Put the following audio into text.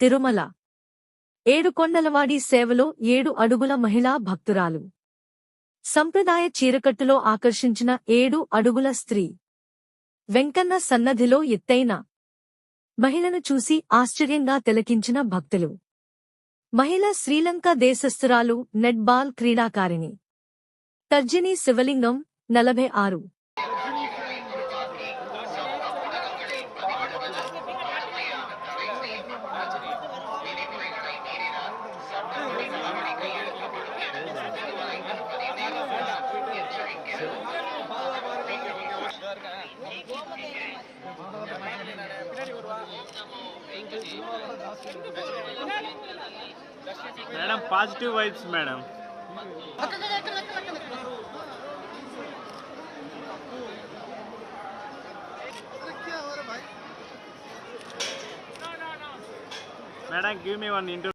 తిరుమల. ఏడుకొండలవాడి సేవలో ఏడు అడుగుల మహిళా భక్తురాలు. సంప్రదాయ చీరకట్టులో ఆకర్షించిన ఏడు అడుగుల స్త్రీ. వెంకన్న సన్నధిలో ఎత్తైన. మహిళను చూసి ఆశ్చర్యంగా తిలకించిన భక్తులు. మహిళ శ్రీలంక దేశస్థురాలు నెట్బాల్ క్రీడాకారిణి. తర్జిని శివలింగం నలభై ఆరు. madam positive vibes madam madam give me one into